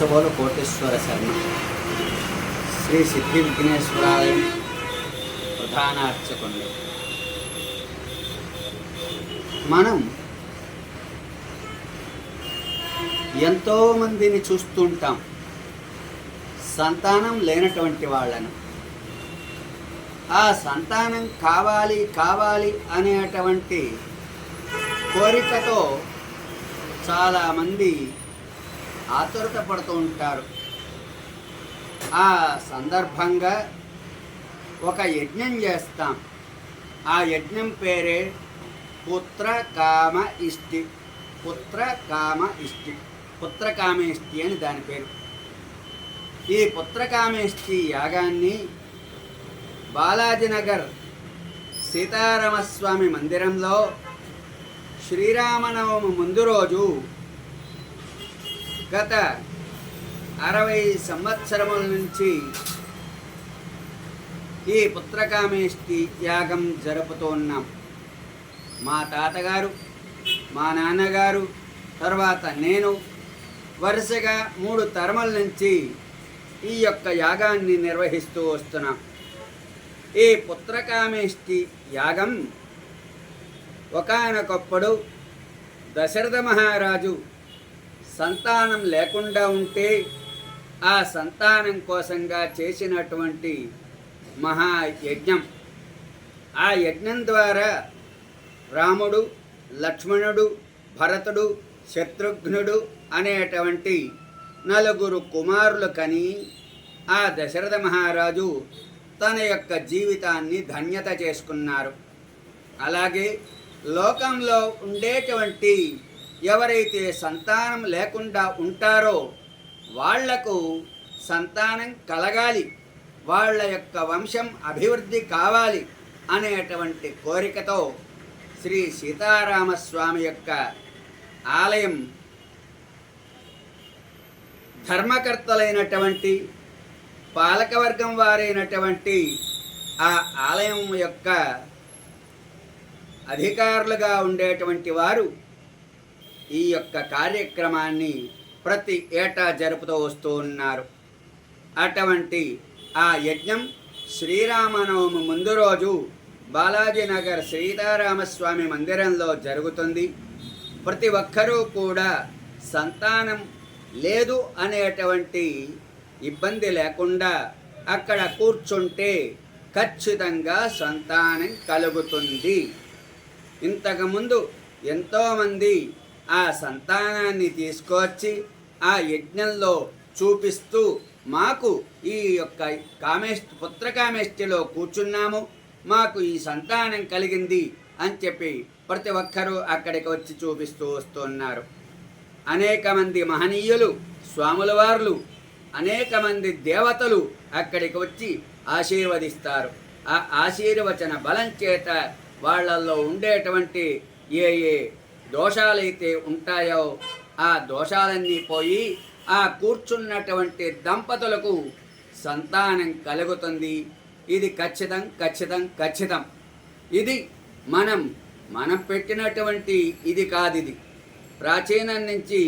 కాబోలు కోటేశ్వర శర్మ శ్రీ సిద్ధి విఘ్నేశ్వరాలయం ప్రధాన అర్చకుండి మనం ఎంతోమందిని చూస్తుంటాం. సంతానం లేనటువంటి వాళ్ళను. ఆ సంతానం కావాలి కావాలి అనేటువంటి కోరికతో చాలామంది ఆతురత పడుతూ ఉంటారు. ఆ సందర్భంగా ఒక యజ్ఞం చేస్తాం. ఆ యజ్ఞం పేరే పుత్ర కామ ఇష్టి. పుత్ర కామ ఇష్టి. పుత్రకామేష్టి అని దాని పేరు. ఈ పుత్రకామేష్టి యాగాన్ని బాలాజీనగర్ సీతారామస్వామి మందిరంలో శ్రీరామనవమి ముందు రోజు గత అరవై సంవత్సరముల నుంచి ఈ పుత్రకామేష్టి యాగం జరుపుతూ ఉన్నాం. మా తాతగారు మా నాన్నగారు తర్వాత నేను వరుసగా మూడు తరముల నుంచి ఈ యొక్క యాగాన్ని నిర్వహిస్తూ వస్తున్నాం. ఈ పుత్రకామేష్టి యాగం ఒకనొకప్పుడు దశరథ మహారాజు సంతానం లేకుండా ఉంటే ఆ సంతానం కోసంగా చేసినటువంటి మహాయజ్ఞం ఆ యజ్ఞం ద్వారా రాముడు లక్ష్మణుడు భరతుడు శత్రుఘ్నుడు అనేటువంటి నలుగురు కుమారులు కని ఆ దశరథ మహారాజు తన యొక్క జీవితాన్ని ధన్యత చేసుకున్నారు. అలాగే లోకంలో ఉండేటువంటి ఎవరైతే సంతానం లేకుండా ఉంటారో వాళ్ళకు సంతానం కలగాలి వాళ్ళ యొక్క వంశం అభివృద్ధి కావాలి అనేటువంటి కోరికతో శ్రీ సీతారామస్వామి యొక్క ఆలయం ధర్మకర్తలైనటువంటి పాలకవర్గం వారైనటువంటి ఆ ఆలయం యొక్క అధికారులుగా ఉండేటువంటి వారు ఈ యొక్క కార్యక్రమాన్ని ప్రతి ఏటా జరుపుతూ వస్తూ ఉన్నారు. అటువంటి ఆ యజ్ఞం శ్రీరామనవమి ముందు రోజు బాలాజీనగర్ సీతారామస్వామి మందిరంలో జరుగుతుంది. ప్రతి ఒక్కరూ కూడా సంతానం లేదు అనేటువంటి ఇబ్బంది లేకుండా అక్కడ కూర్చుంటే ఖచ్చితంగా సంతానం కలుగుతుంది. ఇంతకుముందు ఎంతోమంది ఆ సంతానాన్ని తీసుకొచ్చి ఆ యజ్ఞంలో చూపిస్తూ మాకు ఈ యొక్క కామేష్ పుత్రకామేష్టిలో కూర్చున్నాము. మాకు ఈ సంతానం కలిగింది అని చెప్పి ప్రతి ఒక్కరూ అక్కడికి వచ్చి చూపిస్తూ వస్తున్నారు. అనేక మంది మహనీయులు స్వాముల వార్లు అనేక మంది దేవతలు అక్కడికి వచ్చి ఆశీర్వదిస్తారు. ఆ ఆశీర్వచన బలం చేత వాళ్ళల్లో ఉండేటువంటి ఏ ఏ దోషాలైతే ఉంటాయో ఆ దోషాలన్నీ పోయి ఆ కూర్చున్నటువంటి దంపతులకు సంతానం కలుగుతుంది. ఇది ఖచ్చితం ఖచ్చితం ఖచ్చితం. ఇది మనం మనం పెట్టినటువంటి ఇది కాదు ఇది. ప్రాచీనం నుంచి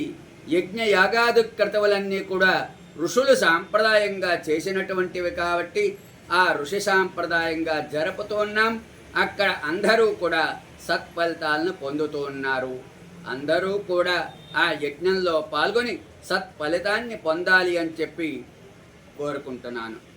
యజ్ఞ యాగాది క్రతువులన్నీ కూడా ఋషులు సాంప్రదాయంగా చేసినటువంటివి కాబట్టి ఆ ఋషి సాంప్రదాయంగా జరుపుతున్నాం అక్కడ అందరూ కూడా సత్ఫలితాలను పొందుతూ ఉన్నారు. అందరూ కూడా ఆ యజ్ఞంలో పాల్గొని సత్ఫలితాన్ని పొందాలి అని చెప్పి కోరుకుంటున్నాను.